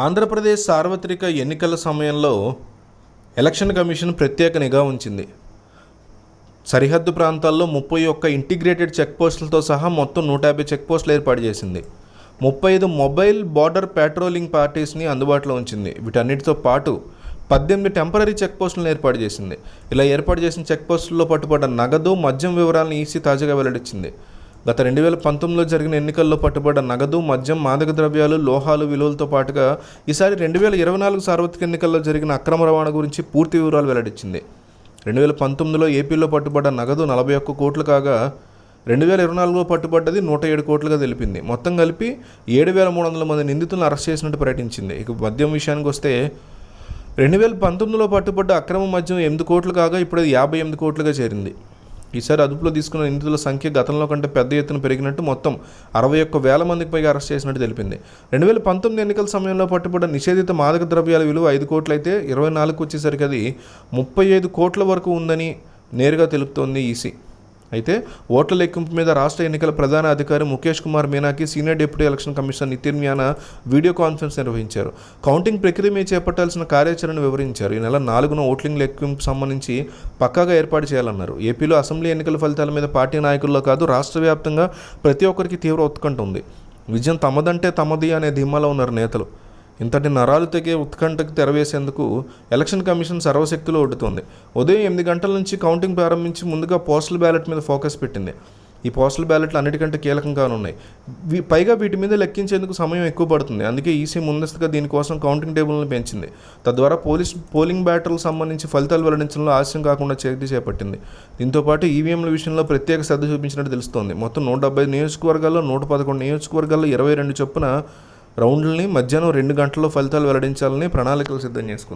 ఆంధ్రప్రదేశ్ సార్వత్రిక ఎన్నికల సమయంలో ఎలక్షన్ కమిషన్ ప్రత్యేక నిఘా ఉంచింది. సరిహద్దు ప్రాంతాల్లో ముప్పై ఒక్క ఇంటిగ్రేటెడ్ చెక్ పోస్టులతో సహా మొత్తం నూట యాభై చెక్ పోస్టులు ఏర్పాటు చేసింది. ముప్పై ఐదు మొబైల్ బార్డర్ పెట్రోలింగ్ పార్టీస్ని అందుబాటులో ఉంచింది. వీటన్నిటితో పాటు పద్దెనిమిది టెంపరీ చెక్ పోస్టులను ఏర్పాటు చేసింది. ఇలా ఏర్పాటు చేసిన చెక్పోస్టుల్లో పట్టుబడ్డ నగదు మద్యం వివరాలను ఈసీ తాజాగా వెల్లడించింది. గత రెండు వేల పంతొమ్మిదిలో జరిగిన ఎన్నికల్లో పట్టుబడ్డ నగదు మద్యం మాదక ద్రవ్యాలు లోహాలు విలువలతో పాటుగా ఈసారి రెండు వేల ఇరవై నాలుగు సార్వత్రిక ఎన్నికల్లో జరిగిన అక్రమ రవాణా గురించి పూర్తి వివరాలు వెల్లడించింది. రెండు వేల పంతొమ్మిదిలో ఏపీలో పట్టుబడ్డ నగదు నలభై ఒక్క కోట్లు కాగా రెండు వేల ఇరవై నాలుగులో పట్టుబడ్డది నూట ఏడు కోట్లుగా తెలిపింది. మొత్తం కలిపి ఏడు వేల మూడు వందల మంది నిందితులను అరెస్ట్ చేసినట్టు ప్రకటించింది. ఇక మద్యం విషయానికి వస్తే రెండు వేల పంతొమ్మిదిలో పట్టుబడ్డ అక్రమ మద్యం ఎనిమిది కోట్లు కాగా ఇప్పుడు అది యాభై ఎనిమిది కోట్లుగా చేరింది. ఈసారి అదుపులో తీసుకున్న నిందితుల సంఖ్య గతంలో కంటే పెద్ద ఎత్తున పెరిగినట్టు మొత్తం అరవై ఒక్క వేల మందికి పైగా అరెస్ట్ చేసినట్టు తెలిపింది. రెండు వేల పంతొమ్మిది ఎన్నికల సమయంలో పట్టుబడిన నిషేధిత మాదక ద్రవ్యాల విలువ ఐదు కోట్లయితే ఇరవై నాలుగు వచ్చేసరికి అది ముప్పై ఐదు కోట్ల వరకు ఉందని నేరుగా తెలుపుతోంది ఈసీ. అయితే ఓట్ల లెక్కింపు మీద రాష్ట్ర ఎన్నికల ప్రధాన అధికారి Mukesh Kumar మీనాకి senior deputy election commissioner Nitin మ్యానా video conference నిర్వహించారు. కౌంటింగ్ ప్రక్రియ మీద చేపట్టాల్సిన కార్యాచరణ వివరించారు. ఈ నెల నాలుగున ఓట్లింగ్ లెక్కింపు సంబంధించి పక్కాగా ఏర్పాటు చేయాలన్నారు. ఏపీలో అసెంబ్లీ ఎన్నికల ఫలితాల మీద పార్టీ నాయకుల్లో కాదు రాష్ట్ర వ్యాప్తంగా ప్రతి ఒక్కరికి తీవ్ర ఉత్కంఠ ఉంది. విజయం తమదంటే తమది అనే ధీమాలో ఉన్నారు నేతలు. ఇంతటి నరాలు తెగే ఉత్కంఠకు తెరవేసేందుకు ఎలక్షన్ కమిషన్ సర్వశక్తులు ఒడ్డుతోంది ఉదయం ఎనిమిది గంటల నుంచి కౌంటింగ్ ప్రారంభించి ముందుగా పోస్టల్ బ్యాలెట్ మీద ఫోకస్ పెట్టింది. ఈ పోస్టల్ బ్యాలెట్లు అన్నిటికంటే కీలకంగానే ఉన్నాయి. పైగా వీటి మీద లెక్కించేందుకు సమయం ఎక్కువ పడుతుంది. అందుకే ఈసీ ముందస్తుగా దీనికోసం కౌంటింగ్ టేబుల్ని పెంచింది. తద్వారా పోలీస్ పోలింగ్ బ్యాటర్లకు సంబంధించి ఫలితాలు వెల్లడించడంలో ఆలస్యం కాకుండా చర్య చేపట్టింది. దీంతోపాటు ఈవీఎంల విషయంలో ప్రత్యేక శ్రద్ధ చూపించినట్టు తెలుస్తోంది. మొత్తం నూట డెబ్బై నియోజకవర్గాల్లో నూట పదకొండు నియోజకవర్గాల్లో ఇరవై రెండు చొప్పున రౌండ్లని మధ్యాహ్నం రెండు గంటల్లో ఫలితాలు వెల్లడించాలని ప్రణాళికలు సిద్ధం చేసుకుంది.